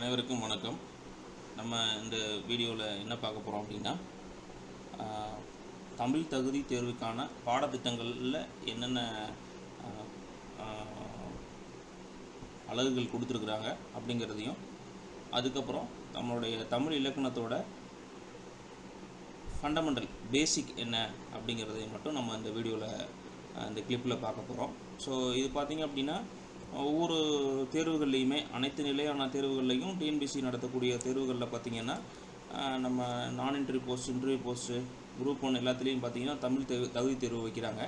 அனைவருக்கும் வணக்கம். நம்ம இந்த வீடியோவில் என்ன பார்க்க போகிறோம் அப்படின்னா தமிழ் தகுதி தேர்வுக்கான பாடத்திட்டங்களில் என்னென்ன அலகுகள் கொடுத்துருக்குறாங்க அப்படிங்கிறதையும் அதுக்கப்புறம் நம்மளுடைய தமிழ் இலக்கணத்தோட ஃபண்டமெண்டல் பேசிக் என்ன அப்படிங்கிறதையும் மட்டும் நம்ம இந்த வீடியோவில் இந்த கிளிப்பில் பார்க்க போகிறோம் ஸோ இது பார்த்திங்க அப்படின்னா ஒவ்வொரு தேர்வுகள்லையுமே அனைத்து நிலையான தேர்வுகள்லையும் டிஎன்பிசி நடத்தக்கூடிய தேர்வுகளில் பார்த்திங்கன்னா நம்ம நான் interview post interview post group one எல்லாத்துலேயும் பார்த்திங்கன்னா தமிழ் தேர்வு தகுதி தேர்வு வைக்கிறாங்க.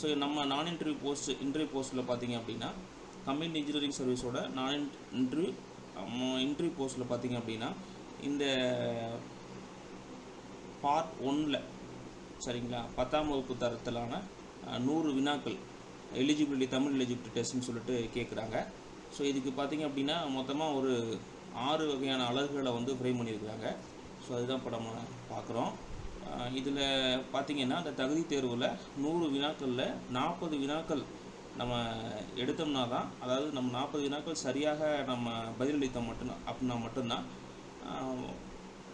ஸோ நம்ம நான் இன்டர்வியூ போஸ்ட் இன்டர்வியூ போஸ்ட்டில் பார்த்திங்க அப்படின்னா கம்பைன் இன்ஜினியரிங் சர்வீஸோட நான் இன்டர்வியூ இன்டர்வியூ போஸ்ட்டில் பார்த்திங்க அப்படின்னா இந்த பார்ட் ஒன்னில் சரிங்களா பத்தாம் வகுப்பு தரத்திலான நூறு வினாக்கள் எலிஜிபிலிட்டி தமிழ் எலிஜிபிலிட்டி டெஸ்ட்னு சொல்லிட்டு கேட்குறாங்க ஸோ இதுக்கு பார்த்தீங்க அப்படின்னா மொத்தமாக ஒரு ஆறு வகையான அலகுகளை வந்து ஃப்ரேம் பண்ணியிருக்கிறாங்க. ஸோ அதுதான் இப்போ நம்ம பார்க்குறோம் இதில் பார்த்தீங்கன்னா அந்த தகுதி தேர்வில் நூறு வினாக்களில் நாற்பது வினாக்கள் நம்ம எடுத்தோம்னா தான் அதாவது நம்ம நாற்பது வினாக்கள் சரியாக நம்ம பதிலளித்தோம் மட்டும் அப்படின்னா மட்டும்தான்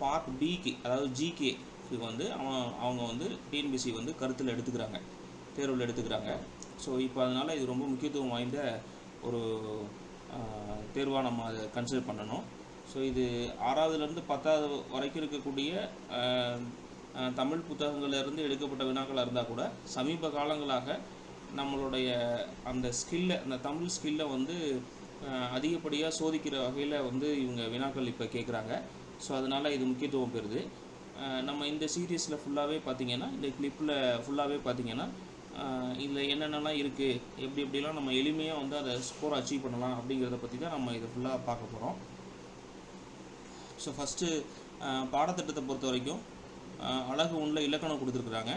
பார்ட் பிக்கு அதாவது ஜிகேக்கு வந்து அவன் அவங்க வந்து டிஎன்பிசி வந்து கருத்தில் எடுத்துக்கிறாங்க. தேர்வில் எடுத்துக்கிறாங்க. ஸோ இப்போ அதனால் இது ரொம்ப முக்கியத்துவம் வாய்ந்த ஒரு தேர்வாக நம்ம அதை கன்சிடர் பண்ணணும். ஸோ இது ஆறாவதுலேருந்து பத்தாவது வரைக்கும் இருக்கக்கூடிய தமிழ் புத்தகங்கள்லேருந்து எடுக்கப்பட்ட வினாக்களாக இருந்தால் கூட சமீப காலங்களாக நம்மளுடைய அந்த ஸ்கில்லை அந்த தமிழ் ஸ்கில்லை வந்து அதிகப்படியாக சோதிக்கிற வகையில் வந்து இவங்க வினாக்கள் இப்போ கேட்குறாங்க ஸோ அதனால் இது முக்கியத்துவம் பெறுது. நம்ம இந்த சீரீஸில் ஃபுல்லாகவே பார்த்தீங்கன்னா இந்த கிளிப்பில் ஃபுல்லாகவே பார்த்திங்கன்னா இதில் என்னென்னலாம் இருக்குது எப்படி எப்படிலாம் நம்ம எளிமையாக வந்து அதை ஸ்கோர் அச்சீவ் பண்ணலாம் அப்படிங்கிறத பற்றி தான் நம்ம இதை ஃபுல்லாக பார்க்க போகிறோம் ஸோ ஃபஸ்ட்டு பாடத்திட்டத்தை பொறுத்த வரைக்கும் அழகு ஒன்றில் இலக்கணம் கொடுத்துருக்குறாங்க.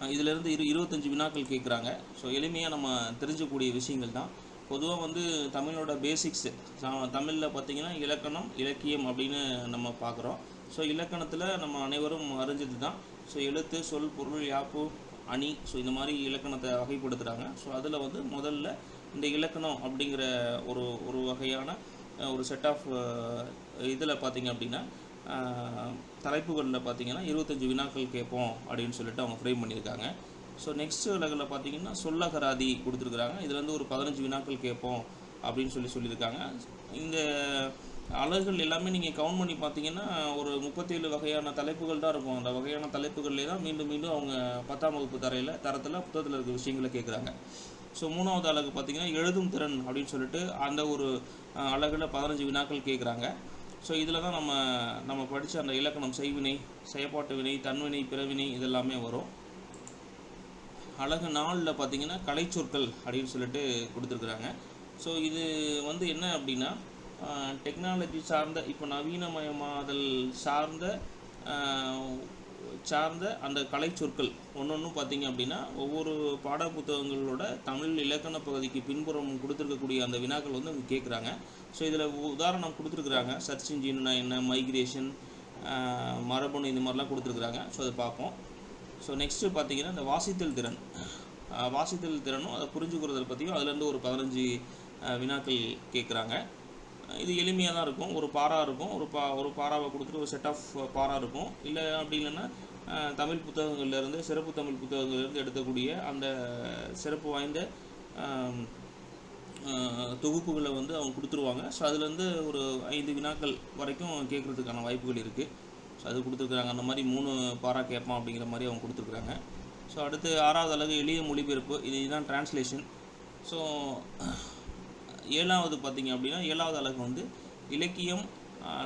அஹ் இதிலிருந்து இரு இருபத்தஞ்சி வினாக்கள் கேட்குறாங்க. ஸோ எளிமையாக நம்ம தெரிஞ்சக்கூடிய விஷயங்கள் தான். பொதுவாக வந்து தமிழோட பேசிக்ஸு தமிழில் பார்த்திங்கன்னா இலக்கணம் இலக்கியம் அப்படின்னு நம்ம பார்க்குறோம். ஸோ இலக்கணத்தில் நம்ம அனைவரும் அறிஞ்சது தான். ஸோ எழுத்து சொல் பொருள் யாப்பு அணி ஸோ இந்த மாதிரி இலக்கணத்தை வகைப்படுத்துகிறாங்க ஸோ அதில் வந்து முதல்ல இந்த இலக்கணம் அப்படிங்கிற ஒரு ஒரு வகையான ஒரு செட் ஆஃப் இதில் பார்த்தீங்க அப்படின்னா தலைப்புகளில் பார்த்தீங்கன்னா இருபத்தஞ்சி வினாக்கள் கேட்போம் அப்படின்னு சொல்லிட்டு அவங்க ஃப்ரேம் பண்ணியிருக்காங்க. ஸோ நெக்ஸ்ட் லெவலில் பார்த்தீங்கன்னா சொல்லகராதி கொடுத்துருக்குறாங்க. இதில் வந்து ஒரு பதினஞ்சு வினாக்கள் கேட்போம் அப்படின்னு சொல்லி சொல்லியிருக்காங்க. இந்த அலகுகள் எல்லாமே நீங்கள் கவுண்ட் பண்ணி பார்த்தீங்கன்னா ஒரு முப்பத்தேழு வகையான தலைப்புகள் தான் இருக்கும். அந்த வகையான தலைப்புகள்லே தான் மீண்டும் மீண்டும் அவங்க பத்தாம் வகுப்பு தரையில் தரத்தில் புத்தகத்தில் இருக்க விஷயங்களை கேட்குறாங்க ஸோ மூணாவது அழகு பார்த்தீங்கன்னா எழுதும் திறன் அப்படின்னு சொல்லிட்டு அந்த ஒரு அழகில் பதினஞ்சு வினாக்கள் கேட்குறாங்க ஸோ இதில் தான் நம்ம நம்ம படித்த அந்த இலக்கணம் செய்வினை செயற்பாட்டு வினை தன்வினை பிறவினை இதெல்லாமே வரும். அழகு நாளில் பார்த்தீங்கன்னா கலைச்சொற்கள் அப்படின்னு சொல்லிட்டு கொடுத்துருக்குறாங்க. ஸோ இது வந்து என்ன அப்படின்னா டெக்னாலஜி சார்ந்த இப்போ நவீனமயமாதல் சார்ந்த சார்ந்த அந்த கலைச்சொற்கள் ஒன்று ஒன்றும் பார்த்தீங்க அப்படின்னா ஒவ்வொரு பாட புத்தகங்களோட தமிழ் இலக்கண பகுதிக்கு பின்புறம் கொடுத்துருக்கக்கூடிய அந்த வினாக்கள் வந்து அவங்க கேட்குறாங்க ஸோ இதில் உதாரணம் கொடுத்துருக்குறாங்க. சர்ச் இன்ஜின்னா என்ன மைக்ரேஷன் மரபணு இந்த மாதிரிலாம் கொடுத்துருக்குறாங்க. ஸோ அதை பார்ப்போம் ஸோ நெக்ஸ்ட்டு பார்த்தீங்கன்னா இந்த வாசித்தல் திறன். வாசித்தல் திறனும் அதை புரிஞ்சுக்கிறத பற்றியும் அதுலேருந்து ஒரு பதினஞ்சு வினாக்கள் கேட்குறாங்க இது எளிமையாக தான் இருக்கும். ஒரு பாரா இருக்கும். ஒரு பா ஒரு பாராவை கொடுத்துட்டு ஒரு செட் ஆஃப் பாரா இருக்கும். இல்லை அப்படி இல்லைன்னா தமிழ் புத்தகங்கள்லேருந்து சிறப்பு தமிழ் புத்தகங்கள்லேருந்து எடுக்கக்கூடிய அந்த சிறப்பு வாய்ந்த தொகுப்புகளை வந்து அவங்க கொடுத்துருவாங்க. ஸோ அதுலேருந்து ஒரு ஐந்து வினாக்கள் வரைக்கும் கேட்குறதுக்கான வாய்ப்புகள் இருக்குது ஸோ அது கொடுத்துருக்குறாங்க. அந்த மாதிரி மூணு பாரா கேட்பான் அப்படிங்கிற மாதிரி அவங்க கொடுத்துருக்குறாங்க. ஸோ அடுத்து ஆறாவது அளவு எளிய மொழிபெயர்ப்பு. இதுதான் டிரான்ஸ்லேஷன் ஸோ ஏழாவது பார்த்தீங்க அப்படின்னா ஏழாவது அழகு வந்து இலக்கியம்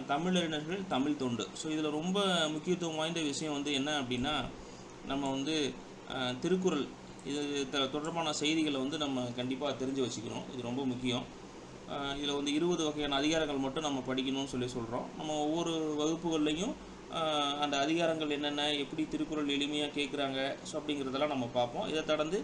தமிழறிஞர்கள் தமிழ் தொண்டு. ஸோ இதில் ரொம்ப முக்கியத்துவம் வாய்ந்த விஷயம் வந்து என்ன அப்படின்னா நம்ம வந்து திருக்குறள் இது த- தொடர்பான செய்திகளை வந்து நம்ம கண்டிப்பாக தெரிஞ்சு வச்சுக்கணும். இது ரொம்ப முக்கியம். இதில் வந்து இருபது வகையான அதிகாரங்கள் மட்டும் நம்ம படிக்கணும்னு சொல்லி சொல்கிறோம் நம்ம ஒவ்வொரு வகுப்புகள்லையும் அந்த அதிகாரங்கள் என்னென்ன எப்படி திருக்குறள் எளிமையாக கேட்குறாங்க ஸோ அப்படிங்கிறதெல்லாம் நம்ம பார்ப்போம். இதை தொடர்ந்து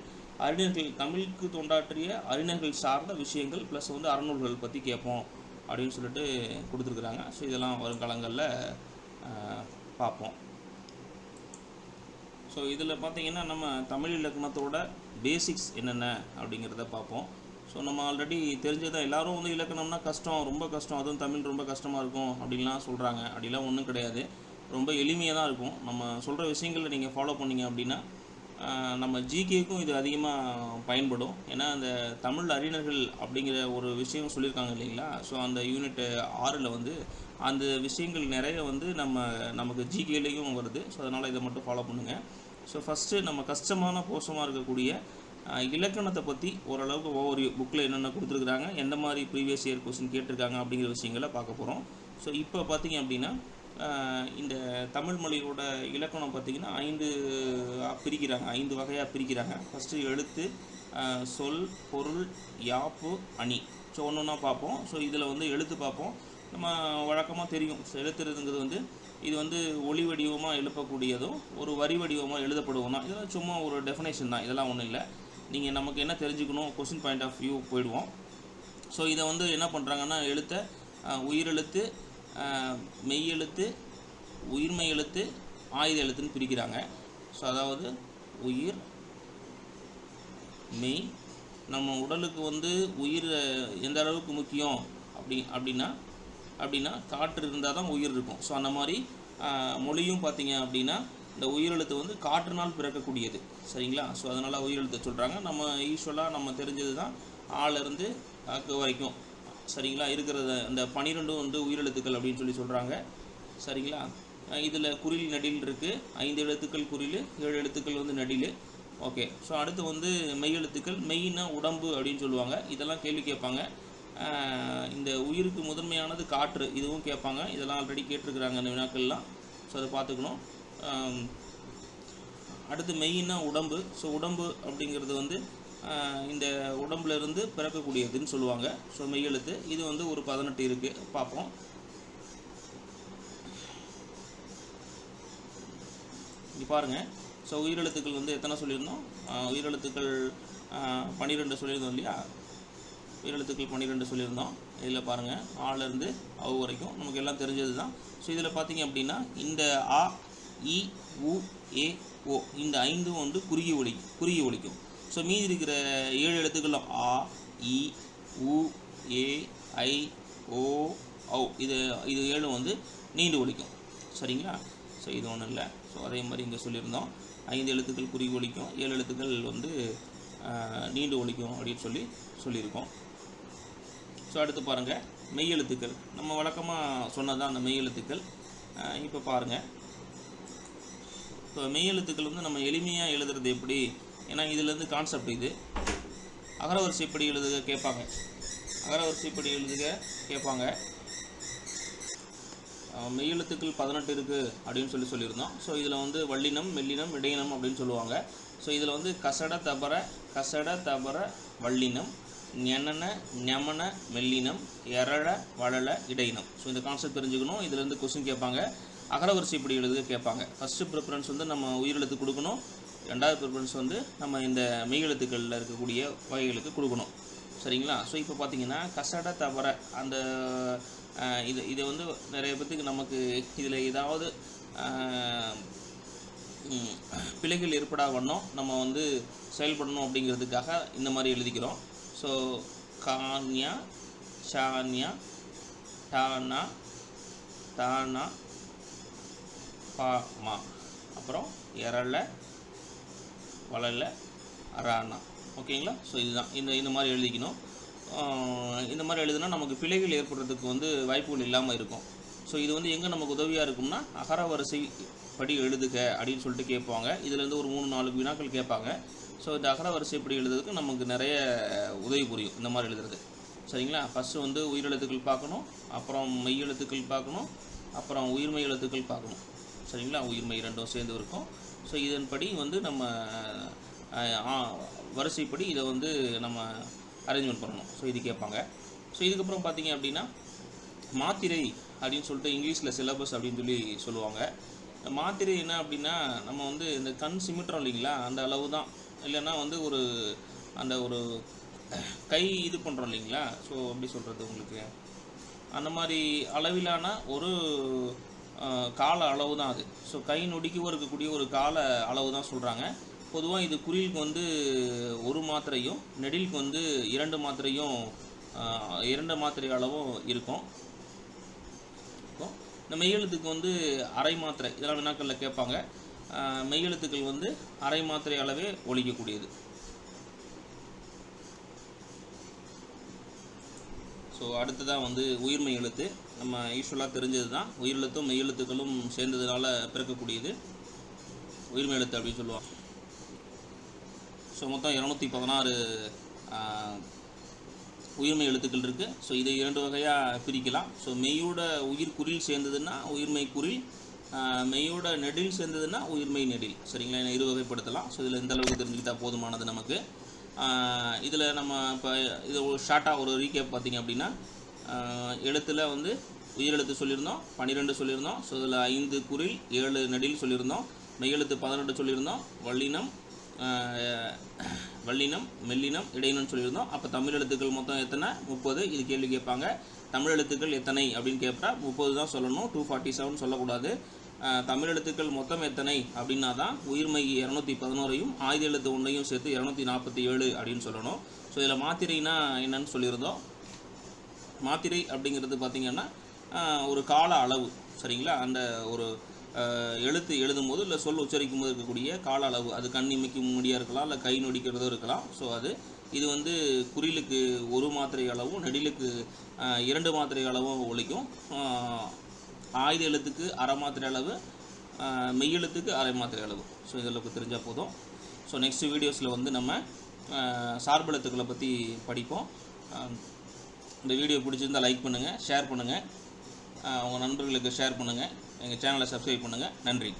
அறிஞர்கள் தமிழுக்கு தொண்டாற்றிய அறிஞர்கள் சார்ந்த விஷயங்கள் ப்ளஸ் வந்து அறநூல்கள் பற்றி கேட்போம் அப்படின்னு சொல்லிட்டு கொடுத்துருக்குறாங்க. ஸோ இதெல்லாம் வருங்காலங்களில் பார்ப்போம். ஸோ இதில் பார்த்தீங்கன்னா நம்ம தமிழ் இலக்கணத்தோட பேசிக்ஸ் என்னென்ன அப்படிங்கிறத பார்ப்போம். ஸோ நம்ம ஆல்ரெடி தெரிஞ்சதான் எல்லோரும் வந்து இலக்கணம்னா கஷ்டம் ரொம்ப கஷ்டம் அதுவும் தமிழ் ரொம்ப கஷ்டமாக இருக்கும் அப்படின்லாம் சொல்கிறாங்க அப்படிலாம் ஒன்றும் கிடையாது. ரொம்ப எளிமையாக தான் இருக்கும். நம்ம சொல்கிற விஷயங்களை நீங்கள் ஃபாலோ பண்ணீங்க அப்படின்னா நம்ம ஜிகேக்கும் இது அதிகமாக பயன்படும். ஏன்னா அந்த தமிழ் அறிஞர்கள் அப்படிங்கிற ஒரு விஷயம் சொல்லியிருக்காங்க இல்லைங்களா? ஸோ அந்த யூனிட் ஆறில் வந்து அந்த விஷயங்கள் நிறைய வந்து நம்ம நமக்கு ஜிகேலேயும் வருது. ஸோ அதனால் இதை மட்டும் ஃபாலோ பண்ணுங்கள் ஸோ ஃபஸ்ட்டு நம்ம கஷ்டமான போஷமாக இருக்கக்கூடிய இலக்கணத்தை பற்றி ஓரளவுக்கு ஒவ்வொரு புக்கில் என்னென்ன கொடுத்துருக்குறாங்க எந்த மாதிரி ப்ரீவியஸ் இயர் கொஸ்டின் கேட்டிருக்காங்க அப்படிங்கிற விஷயங்களை பார்க்க போகிறோம் ஸோ இப்போ பார்த்தீங்க அப்படின்னா இந்த தமிழ் மொழியோட இலக்கணம் பார்த்தீங்கன்னா ஐந்து பிரிக்கிறாங்க ஐந்து வகையாக பிரிக்கிறாங்க. ஃபஸ்ட்டு எழுத்து சொல் பொருள் யாப்பு அணி. ஸோ ஒன்று ஒன்றா பார்ப்போம். ஸோ இதில் வந்து எழுத்து பார்ப்போம். நம்ம வழக்கமாக தெரியும். ஸோ எழுத்துறதுங்கிறது வந்து இது வந்து ஒளி வடிவமாக எழுப்பக்கூடியதும் ஒரு வரி வடிவமாக எழுதப்படுவோம் தான் இதெல்லாம் சும்மா ஒரு டெஃபினேஷன் தான். இதெல்லாம் ஒன்றும் இல்லை. நீங்கள் நமக்கு என்ன தெரிஞ்சுக்கணும் கொஸ்டின் பாயிண்ட் ஆஃப் வியூ போயிடுவோம். ஸோ இதை வந்து என்ன பண்ணுறாங்கன்னா எழுத்தை உயிரெழுத்து மெய்யெழுத்து உயிர்மெய் எழுத்து ஆயுத எழுத்துன்னு பிரிக்கிறாங்க. ஸோ அதாவது உயிர் மெய் நம்ம உடலுக்கு வந்து உயிர் எந்த அளவுக்கு முக்கியம்? அப்படி அப்படின்னா அப்படின்னா காற்று இருந்தால் தான் உயிர் இருக்கும். ஸோ அந்த மாதிரி மொழியும் பார்த்தீங்க அப்படின்னா இந்த உயிரெழுத்து வந்து காற்றினால் பிறக்கக்கூடியது. சரிங்களா? ஸோ அதனால் உயிரெழுத்து சொல்கிறாங்க நம்ம யூஸ்வலாக நம்ம தெரிஞ்சது தான் ஆளிருந்து அக்கு வரைக்கும். சரிங்களா? இருக்கிறத அந்த பனிரெண்டும் வந்து உயிரெழுத்துக்கள் அப்படின்னு சொல்லி சொல்கிறாங்க சரிங்களா? இதில் குறில் நடில் இருக்குது ஐந்து எழுத்துக்கள் குரில் ஏழு எழுத்துக்கள் வந்து நடில் ஓகே. ஸோ அடுத்து வந்து மெய் எழுத்துக்கள். மெய்னா உடம்பு அப்படின்னு சொல்லுவாங்க. இதெல்லாம் கேள்வி கேட்பாங்க. இந்த உயிருக்கு முதன்மையானது காற்று இதுவும் கேட்பாங்க. இதெல்லாம் ஆல்ரெடி கேட்டிருக்கிறாங்க இந்த வினாக்கள்லாம். ஸோ அதை பார்த்துக்கணும். அடுத்து மெயின்னா உடம்பு. ஸோ உடம்பு அப்படிங்கிறது வந்து இந்த உடம்புல இருந்து பிறக்கக்கூடியதுன்னு சொல்லுவாங்க. ஸோ மெய்யெழுத்து இது வந்து ஒரு பதினெட்டு இருக்குது பார்ப்போம். இங்கே பாருங்கள் ஸோ உயிரெழுத்துக்கள் வந்து எத்தனை சொல்லியிருந்தோம்? உயிரெழுத்துக்கள் பன்னிரெண்டு சொல்லியிருந்தோம் இல்லையா? உயிரெழுத்துக்கள் பன்னிரெண்டு சொல்லியிருந்தோம். இதில் பாருங்கள் ஆலேருந்து அவு வரைக்கும் நமக்கு எல்லாம் தெரிஞ்சது தான் ஸோ இதில் பார்த்தீங்க அப்படின்னா இந்த ஆ இ உ ஏ ஓ இந்த ஐந்தும் வந்து குறுகி ஒலி குறுகி ஒலிக்கும். ஸோ மீதி இருக்கிற ஏழு எழுத்துக்களும் ஆ இ உ ஏ ஐ ஓ ஔ. இது இது ஏழும் வந்து நீண்டு ஒலிக்கும். சரிங்களா? ஸோ இது ஒன்றும் இல்லை. ஸோ அதே மாதிரி இங்கே சொல்லியிருந்தோம். ஐந்து எழுத்துக்கள் குறுகி ஒலிக்கும். ஏழு எழுத்துக்கள் வந்து நீண்டு ஒலிக்கும் அப்படின்னு சொல்லி சொல்லியிருக்கோம். ஸோ அடுத்து பாருங்கள் மெய்யெழுத்துக்கள் நம்ம வழக்கமாக சொன்னதான் அந்த மெய்யெழுத்துக்கள் இப்போ பாருங்கள் இப்போ மெய்யெழுத்துக்கள் வந்து நம்ம எளிமையாக எழுதுறது எப்படி? ஏன்னா இதுலேருந்து கான்செப்ட் இது. அகரவரிசைப்படி எழுதுக கேட்பாங்க. அகரவரிசைப்படி எழுதுக கேட்பாங்க. மெய்யெழுத்துக்கள் பதினெட்டு இருக்குது அப்படின்னு சொல்லி சொல்லியிருந்தோம். ஸோ இதில் வந்து வள்ளினம் மெல்லினம் இடையினம் அப்படின்னு சொல்லுவாங்க. ஸோ இதில் வந்து கசட தபர கசட தபர வள்ளினம் ஞனன ஞமன மெல்லினம் எரழ வளல இடையினம். ஸோ இந்த கான்செப்ட் தெரிஞ்சுக்கணும். இதுலேருந்து கொஸ்டின் கேட்பாங்க. அகரவரிசைப்படி எழுதுக கேட்பாங்க. ஃபஸ்ட்டு ப்ரிஃபரன்ஸ் வந்து நம்ம உயிரெழுத்து கொடுக்கணும். ரெண்டாவது ப்ரிஃபரன்ஸ் வந்து நம்ம இந்த மெய்யெழுத்துக்களில் இருக்கக்கூடிய வகைகளுக்கு கொடுக்கணும். சரிங்களா? ஸோ இப்போ பார்த்தீங்கன்னா கசட தவற அந்த இது இதை வந்து நிறைய பேத்துக்கு நமக்கு இதில் ஏதாவது பிழைகள் ஏற்படா வண்ணம் நம்ம வந்து செயல்படணும் அப்படிங்கிறதுக்காக இந்த மாதிரி எழுதிக்கிறோம். ஸோ கான்யா ஷான்யா டானா தானா பா மா. அப்புறம் எரல வளல அரானா. ஓகேங்களா? ஸோ இதுதான். இந்த இந்த மாதிரி எழுதிக்கணும். இந்த மாதிரி எழுதுனா நமக்கு பிழைகள் ஏற்படுறதுக்கு வந்து வாய்ப்புகள் இல்லாமல் இருக்கும். ஸோ இது வந்து எங்கே நமக்கு உதவியாக இருக்கும்னா அகர வரிசை படி எழுதுக அப்படின்னு சொல்லிட்டு கேட்பாங்க. இதுலேருந்து ஒரு மூணு நாலு வினாக்கள் கேட்பாங்க. ஸோ இந்த அகர வரிசை படி எழுதுறதுக்கு நமக்கு நிறைய உதவி புரியும் இந்த மாதிரி எழுதுறது. சரிங்களா? ஃபஸ்ட்டு வந்து உயிரெழுத்துக்கள் பார்க்கணும். அப்புறம் மெய்யெழுத்துக்கள் பார்க்கணும். அப்புறம் உயிர்மெய் எழுத்துக்கள் பார்க்கணும். சரிங்களா? உயிர்மெய் ரெண்டும் சேர்ந்து இருக்கும். ஸோ இதன்படி வந்து நம்ம வரிசைப்படி இதை வந்து நம்ம அரேஞ்ச்மெண்ட் பண்ணணும். ஸோ இது கேட்பாங்க. ஸோ இதுக்கப்புறம் பார்த்தீங்க அப்படின்னா மாத்திரை அப்படின்னு சொல்லிட்டு இங்கிலீஷில் சிலபஸ் அப்படின்னு சொல்லி சொல்லுவாங்க. மாத்திரை என்ன அப்படின்னா நம்ம வந்து இந்த கண் சிமிட்டுறோம் இல்லைங்களா? அந்த அளவு தான் இல்லைன்னா வந்து ஒரு அந்த ஒரு கை இது பண்ணுறோம் இல்லைங்களா? ஸோ அப்படி சொல்கிறது உங்களுக்கு? அந்த மாதிரி அளவிலான ஒரு கால அளவு தான் அது. ஸோ கை நொடிக்கு இருக்கக்கூடிய ஒரு கால அளவு தான் சொல்கிறாங்க பொதுவாக இது குறிலுக்கு வந்து ஒரு மாத்திரையும் நெடிலுக்கு வந்து இரண்டு மாத்திரையும் இரண்டு மாத்திரை அளவும் இருக்கும். இந்த மெய்யெழுத்துக்கு வந்து அரை மாத்திரை இதெல்லாம் வினாக்களில் கேட்பாங்க. மெய்யெழுத்துக்கள் வந்து அரை மாத்திரை அளவே ஒழிக்கக்கூடியது. ஸோ அடுத்ததாக வந்து உயிர்மெய் எழுத்து. நம்ம யூஸ்வலாக தெரிஞ்சது தான் உயிரெழுத்தும் மெய்யெழுத்துக்களும் சேர்ந்ததுனால பிறக்கக்கூடியது. உயிர்மெய் எழுத்து அப்படின்னு சொல்லுவாங்க. ஸோ மொத்தம் இரநூத்தி பதினாறு உயிர்மெய் எழுத்துக்கள் இருக்குது ஸோ இதை இரண்டு வகையாக பிரிக்கலாம். ஸோ மெய்யோட உயிர் குரில் சேர்ந்ததுன்னா உயிர்மெய் குரில் மெய்யோட நெடில் சேர்ந்ததுன்னா உயிர்மை நெடில். சரிங்களா? இதை இரு வகைப்படுத்தலாம். ஸோ இதில் எந்த அளவுக்கு தெரிஞ்சுக்கிட்டால் போதுமானது நமக்கு? இதில் நம்ம இப்போ இது ஒரு ஷார்ட்டாக ஒரு ரீகேப் பார்த்தீங்க அப்படின்னா எழுத்தில் வந்து உயிரெழுத்து சொல்லியிருந்தோம் பன்னிரெண்டு சொல்லியிருந்தோம் ஸோ இதில் ஐந்து குறில் ஏழு நெடில் சொல்லியிருந்தோம் மெய்யெழுத்து பதினெட்டு சொல்லியிருந்தோம் வல்லினம் வல்லினம் மெல்லினம் இடையினம் சொல்லியிருந்தோம். அப்போ தமிழ் எழுத்துக்கள் மொத்தம் எத்தனை? முப்பது. இது கேள்வி கேட்பாங்க. தமிழ் எழுத்துக்கள் எத்தனை அப்படின்னு கேட்பா முப்பது தான் சொல்லணும். டூ ஃபார்ட்டி செவன் சொல்லக்கூடாது. தமிழ் எழுத்துக்கள் மொத்தம் எத்தனை அப்படின்னா தான் உயிர்மை இரநூத்தி பதினோரையும் ஆயுத எழுத்து ஒன்றையும் சேர்த்து இரநூத்தி நாற்பத்தி ஏழு அப்படின்னு சொல்லணும். ஸோ இதில் மாத்திரைனா என்னன்னு சொல்லியிருந்தோம். மாத்திரை அப்படிங்கிறது பார்த்திங்கன்னா ஒரு கால அளவு சரிங்களா? அந்த ஒரு எழுத்து எழுதும்போது இல்லை சொல் உச்சரிக்கும் போது இருக்கக்கூடிய கால அளவு. அது கண் இமைக்கும் முடியாக இருக்கலாம் இல்லை கை நொடிக்கிறதோ இருக்கலாம். ஸோ அது இது வந்து குறிலுக்கு ஒரு மாத்திரை அளவும் நெடிலுக்கு இரண்டு மாத்திரை அளவும் ஒழிக்கும். ஆயுத எழுத்துக்கு அரை மாத்திரை அளவு மெய்யெழுத்துக்கு அரை மாத்திரை அளவு. ஸோ இதெல்லாம் தெரிஞ்சால் போதும். ஸோ நெக்ஸ்ட் வீடியோஸில் வந்து நம்ம சார்பெழுத்துக்களை பற்றி படிப்போம். இந்த வீடியோ பிடிச்சிருந்தா லைக் பண்ணுங்கள் ஷேர் பண்ணுங்கள் உங்கள் நண்பர்களுக்கு ஷேர் பண்ணுங்கள் எங்கள் சேனலை சப்ஸ்கிரைப் பண்ணுங்கள் நன்றி.